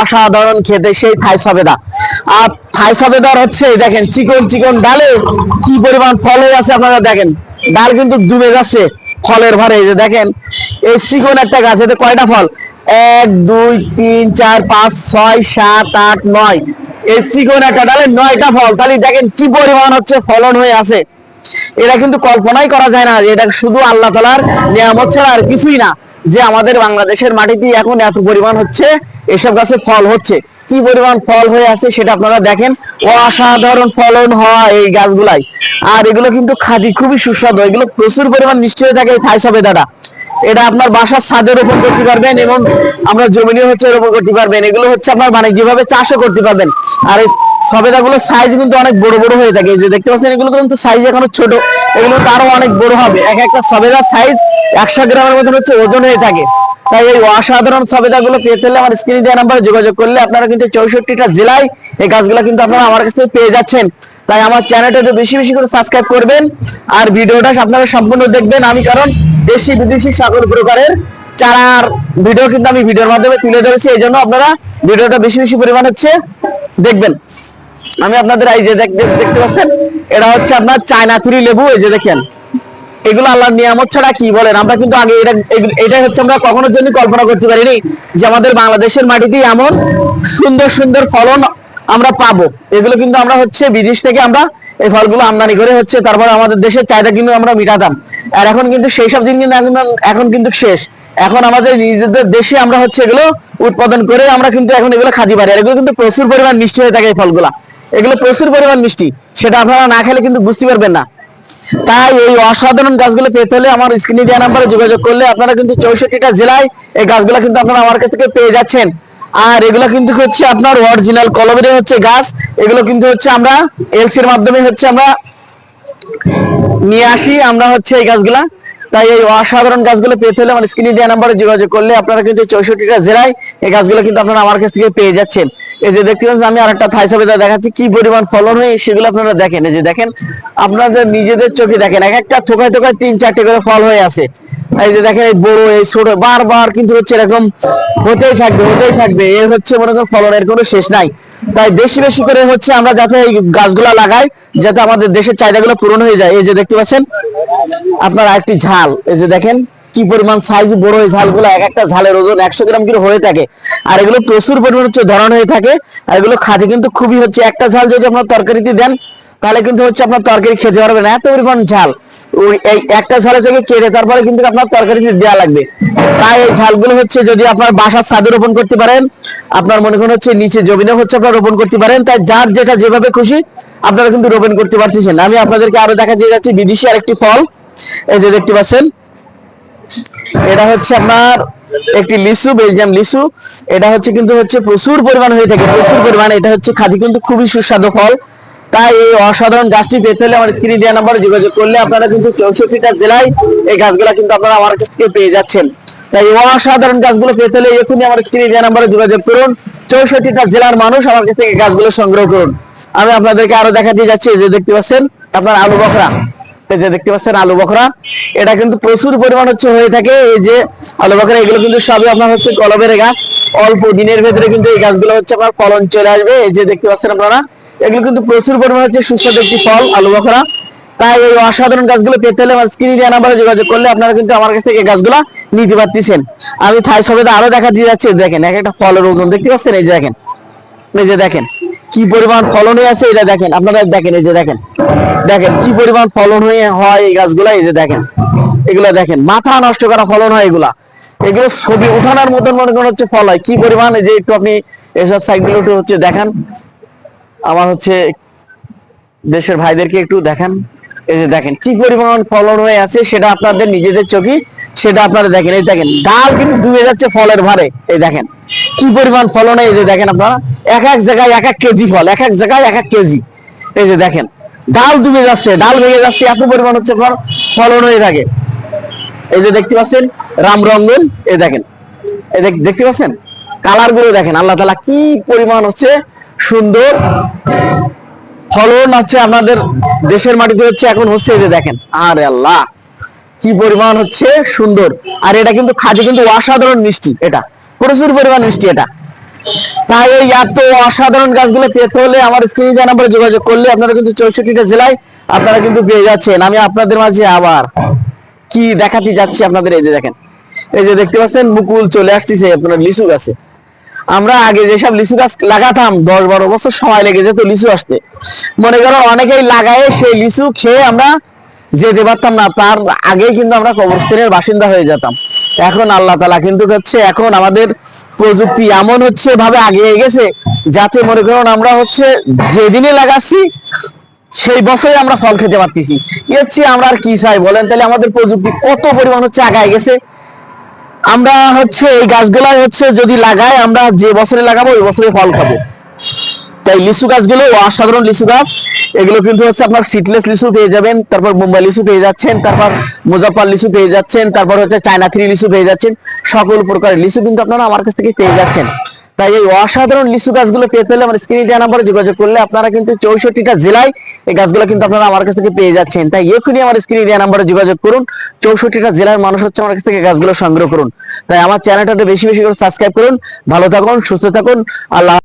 অসাধারণ খেতে, সেই থাই সবেদা। আর থাই সবেদার হচ্ছে দেখেন, চিকন চিকন ডালে কি পরিমাণ ফল আছে আপনারা দেখেন। ডাল কিন্তু ডুবে যাচ্ছে, ফলের ভরে যে দেখেন, এই চিকন একটা গাছ কয়টা ফল? এক, দুই, তিন, চার, পাঁচ, ছয়, সাত, আট, নয়। এই চিকন একটা ডালে নয়টা ফল। তাহলে দেখেন কি পরিমাণ হচ্ছে ফলন হয়ে আছে। এটা কিন্তু কল্পনাই করা যায় না এটা শুধু আল্লাহ তালার নিয়ামত ছাড়া আর কিছুই না, যে আমাদের বাংলাদেশের মাটিতে এখন এত পরিমাণ হচ্ছে, এসব গাছে ফল হচ্ছে। কি পরিমাণ ফল হয়ে আছে সেটা আপনারা দেখেন। অসাধারণ ফলন হয় এই গাছগুলাই। আর এগুলো কিন্তু খাদি খুবই সুস্বাদু, এগুলো প্রচুর পরিমাণ মিষ্টি থাকে এই থাই সবেদাটা। এটা আপনার বাসার ছাদে রোপণ করতে পারবেন এবং আমরা জমিনে হচ্ছে রোপণ করতে পারবেন। এগুলো হচ্ছে আপনার মানে যেভাবে চাষও করতে পারবেন। আর এই সবেদাগুলোর সাইজ কিন্তু অনেক বড় বড় হয়ে থাকে। যে দেখতে পাচ্ছেন, এগুলো কিন্তু সাইজ এখনও ছোট। এগুলো আরও অনেক বড় হবে। এক একটা সবেদার সাইজ একশো গ্রামের মতন হচ্ছে ওজন হয়ে থাকে। তাই এই অসাধারণ সবেদাগুলো পেতে হলে আমার স্ক্রিনে দেওয়া নাম্বারে যোগাযোগ করলে আপনারা কিন্তু চৌষট্টিটা জেলায় এই গাছগুলো কিন্তু আপনারা আমার কাছ থেকে পেয়ে যাচ্ছেন। তাই আমার চ্যানেলটা বেশি বেশি করে সাবস্ক্রাইব করবেন। আর ভিডিওটা আপনারা সম্পূর্ণ দেখবেন। আমি কারণ দেশি বিদেশি সকল প্রকারের চারার ভিডিও কিন্তু আমি ভিডিওর মাধ্যমে তুলে ধরেছি, এই জন্য আপনারা ভিডিওটা বেশি বেশি পরিমাণ হচ্ছে দেখবেন। আমি আপনাদের এই যে দেখ- দেখ- দেখতে পাচ্ছেন? এটা হচ্ছে আপনার চায়না থুরি লেবু, এই যে দেখেন। এগুলো আল্লাহর নিয়ামত ছাড়া কি বলেন? আমরা কিন্তু আগে এটা এটাই হচ্ছে আমরা কখনোর জন্য কল্পনা করতে পারিনি যে আমাদের বাংলাদেশের মাটিতে এমন সুন্দর সুন্দর ফলন আমরা পাবো। এগুলো কিন্তু আমরা হচ্ছে বিদেশ থেকে আমরা এই ফলগুলো আমদানি করে হচ্ছে, তারপরে আমাদের দেশের চাহিদা কিন্তু আমরা মিটাতাম। আর এখন কিন্তু সেই সব দিন কিন্তু এখন কিন্তু শেষ। এখন আমাদের নিজেদের দেশে আমরা হচ্ছে এগুলো উৎপাদন করে আমরা কিন্তু এখন এগুলো খাতে পারি আর এগুলো কিন্তু প্রচুর পরিমাণ মিষ্টি হয়ে থাকে এই ফলগুলা। এগুলো প্রচুর পরিমাণ মিষ্টি। সেটা আপনারা না খেলে কিন্তু বুঝতে পারবেন না। তাই এই অসাধারণ গাছগুলো পেতে হলে আমার স্ক্রিনে দেওয়া নাম্বারে যোগাযোগ করলে আপনারা কিন্তু চৌষট্টিটা জেলায় এই গাছগুলো কিন্তু আপনারা আমার কাছ থেকে পেয়ে যাচ্ছেন। আর এগুলো কিন্তু হচ্ছে আপনার অরিজিনাল কলমের হচ্ছে গাছ। এগুলো কিন্তু হচ্ছে আমরা এলসির মাধ্যমে হচ্ছে আমরা নিয়ে আসি। আমরা হচ্ছে এই গাছগুলা। তাই এই অসাধারণ গাছগুলো পেতে হলে আমার স্ক্রিনে দেওয়া নাম্বারে যোগাযোগ করলে আপনারা কিন্তু চৌষট্টিটা জেলায় এই গাছগুলো কিন্তু আপনারা আমার কাছ থেকে পেয়ে যাচ্ছেন। এই যে দেখতে পাচ্ছেন, আমি আরেকটা থাই সবেদা দেখাচ্ছি। কি পরিমাণ ফলন হয় সেগুলো আপনারা দেখেন। এই যে দেখেন, আপনাদের নিজেদের চোখে দেখেন, এক একটা থোকায় থোকায় তিন চারটে করে ফল হয়ে আছে। এই যে দেখেন, এই বড়, এই ছোট, বারবার কিন্তু হচ্ছে এরকম হতেই থাকবে হতেই থাকবে। এর হচ্ছে মনে করেন ফলনের কোনো শেষ নাই। তাই বেশি বেশি করে হচ্ছে আমরা যাতে এই লাগাই, যাতে আমাদের দেশের চাহিদাগুলো পূরণ হয়ে যায়। এই যে দেখতে পাচ্ছেন, আপনার আরেকটি ঝাল। এই যে দেখেন, কি পরিমাণ সাইজ বড় এই ঝালগুলো, এক একটা ঝালের ওজন একশো গ্রাম করে হয়ে থাকে। আর এগুলো প্রচুর পরিমাণ হচ্ছে ধরন হয়ে থাকে, আর এগুলো খাতে কিন্তু খুবই হচ্ছে, একটা ঝাল যদি আপনার তরকারিতে দেন তাহলে কিন্তু হচ্ছে আপনার তরকারি খেতে পারবে না, এত পরিমাণ ঝাল। ওই এই একটা ঝালে থেকে কেটে তারপরে কিন্তু আপনার তরকারিতে দেওয়া লাগবে। তাই এই ঝালগুলো হচ্ছে যদি আপনার বাসার ছাদে রোপণ করতে পারেন, আপনার মনে করেন হচ্ছে নিচে জমিনে হচ্ছে আপনার রোপণ করতে পারেন, তাই যার যেটা যেভাবে খুশি আপনারা কিন্তু রোপণ করতে পারতেছেন। আমি আপনাদেরকে আরও দেখা দিয়ে যাচ্ছি বিদেশি আরেকটি ফল। এই যে দেখতে পাচ্ছেন, এটা হচ্ছে আপনার একটি লিচু, বেলজিয়াম লিচু। এটা হচ্ছে কিন্তু হচ্ছে প্রচুর পরিমাণ হয়ে থাকে, প্রচুর পরিমাণ। এটা হচ্ছে খাদি কিন্তু খুবই সুস্বাদু ফল। তাই এই অসাধারণ গাছটি পেতে হলে আমার স্ক্রিনে দেওয়া নাম্বারে যোগাযোগ করলে আপনারা কিন্তু চৌষট্টিটা জেলায় এই গাছগুলা কিন্তু আপনারা আমার কাছ থেকে পেয়ে যাচ্ছেন। তাই অসাধারণ গাছগুলো পেতে হলে এখনই আমার স্ক্রিনে দেওয়া নাম্বারে যোগাযোগ করুন। চৌষট্টিটা জেলার মানুষ আমার কাছ থেকে গাছগুলো সংগ্রহ করুন। আমি আপনাদেরকে আরও দেখা দিয়ে যাচ্ছি যে দেখতে পাচ্ছেন আপনার আলু বখরা। এই যে দেখতে পাচ্ছেন আলু বখরা। এটা কিন্তু প্রচুর পরিমাণ হচ্ছে হয়ে থাকে। এই যে আলু বখরা, এগুলো কিন্তু সবই আপনার হচ্ছে কলমের গাছ। অল্প দিনের ভেতরে কিন্তু এই গাছগুলো হচ্ছে আপনার ফলন চলে আসবে। এই যে দেখতে পাচ্ছেন আপনারা এগুলো কিন্তু প্রচুর পরিমাণ হচ্ছে সুস্বাদু একটি ফল, আলু বখরা। তাই এই অসাধারণ গাছগুলো পেতে হলে আমার স্ক্রিনে দেওয়া নাম্বারে যোগাযোগ করলে আপনারা কিন্তু আমার কাছ থেকে গাছগুলো নিতে পারতেছেন। আমি থাই সবেদা আরও দেখা দিয়ে যাচ্ছি, দেখেন, এক একটা ফলের ওজন, দেখতে পাচ্ছেন? এই যে দেখেন, এই যে দেখেন, কি পরিমাণ ফলন হয়ে আছে, এটা দেখেন, আপনারা দেখেন, এই যে দেখেন দেখেন, কি পরিমাণ ফলন হয়ে হয় এই গাছগুলা, এই যে দেখেন, এগুলা দেখেন, মাথা নষ্ট করা ফলন হয় এগুলা। এগুলো ছবি উঠানোর মতন মনে করেন হচ্ছে ফল হয়। কি পরিমাণ, এই যে একটু আপনি এসব সাইডগুলো একটু হচ্ছে দেখান। আমার হচ্ছে দেশের ভাইদেরকে একটু দেখান। এই যে দেখেন, কি পরিমাণ ফলন হয়ে আছে সেটা আপনাদের নিজেদের চোখে, সেটা আপনারা দেখেন। এই দেখেন, ডাল কিন্তু ডুবে যাচ্ছে ফলের ভারে। এই দেখেন, কি পরিমাণ ফলন এই যে দেখেন আপনারা। এক এক জায়গায় এক এক কেজি ফল, এক এক জায়গায় এক এক কেজি। এই যে দেখেন, ডাল ডুবে যাচ্ছে ডাল ভেঙে যাচ্ছে, এত পরিমাণ হচ্ছে ফল- ফলন হয়ে থাকে। এই যে দেখতে পাচ্ছেন, রাম রঙ্গন এই দেখেন। এই দেখ- দেখতে পাচ্ছেন? কালারগুলো দেখেন, আল্লাহ তালা কি পরিমাণ হচ্ছে সুন্দর ফলন হচ্ছে আমাদের দেশের মাটিতে হচ্ছে, এখন হচ্ছে এই যে দেখেন, আরে আল্লাহ, কি পরিমাণ হচ্ছে সুন্দর। আর এটা কিন্তু খাদ্য কিন্তু অসাধারণ মিষ্টি এটা, প্রচুর পরিমাণ মিষ্টি এটা। তাই এই এত অসাধারণ গাছগুলো পেতে হলে আমার স্ক্রিনে নাম্বারে যোগাযোগ করলে আপনারা কিন্তু চৌষট্টিটা জেলায় আপনারা কিন্তু পেয়ে যাচ্ছেন। আমি আপনাদের মাঝে আবার কি দেখাতে যাচ্ছি আপনাদের, এই যে দেখেন, এই যে দেখতে পাচ্ছেন, মুকুল চলে আসতেছে আপনার লিচু গাছে। আমরা আগে যেসব লিচু গাছ লাগাতাম, দশ বারো বছর সময় লেগে যেত লিচু আসতে। মনে করো অনেকেই লাগায় সেই লিচু খেয়ে আমরা যেতে পারতাম না, তার আগেই কিন্তু আমরা কবরস্থানের বাসিন্দা হয়ে যেতাম। এখন আল্লাহ তালা কিন্তু হচ্ছে, এখন আমাদের প্রযুক্তি এমন হচ্ছে ভাবে আগিয়ে গেছে, যাতে মনে করুন আমরা হচ্ছে যেদিনে লাগাচ্ছি, সেই বছরে আমরা ফল খেতে পারতেছি। এর চেয়ে আমরা আর কি চাই বলেন? তাহলে আমাদের প্রযুক্তি কত পরিমাণ হচ্ছে আগায় গেছে আমরা হচ্ছে এই গাছগুলাই হচ্ছে যদি লাগাই, আমরা যে বছরে লাগাবো, ওই বছরে ফল খাব। তাই লিচু গাছগুলো অসাধারণ লিচু গাছ। এগুলো কিন্তু হচ্ছে আপনার সিটলেস লিচু পেয়ে যাবেন, তারপর মুম্বাই লিচু পেয়ে যাচ্ছেন, তারপর মুজাফর লিচু পেয়ে যাচ্ছেন, তারপর হচ্ছে চায়না থ্রি লিচু পেয়ে যাচ্ছেন। সকল প্রকারের লিচু কিন্তু আপনারা আমার কাছ থেকে পেয়ে যাচ্ছেন। তাই এই অসাধারণ লিচু গাছগুলো পেতে হলে আমার স্ক্রিনে দেওয়া নাম্বারে যোগাযোগ করলে আপনারা কিন্তু চৌষট্টিটা জেলায় এই গাছগুলো কিন্তু আপনারা আমার কাছ থেকে পেয়ে যাচ্ছেন। তাই এখনই আমার স্ক্রিনে দেওয়া নাম্বারে যোগাযোগ করুন। চৌষট্টিটা জেলার মানুষ হচ্ছে আমার কাছ থেকে গাছগুলো সংগ্রহ করুন। তাই আমার চ্যানেলটাতে বেশি বেশি করে সাবস্ক্রাইব করুন। ভালো থাকুন, সুস্থ থাকুন। আল্লাহ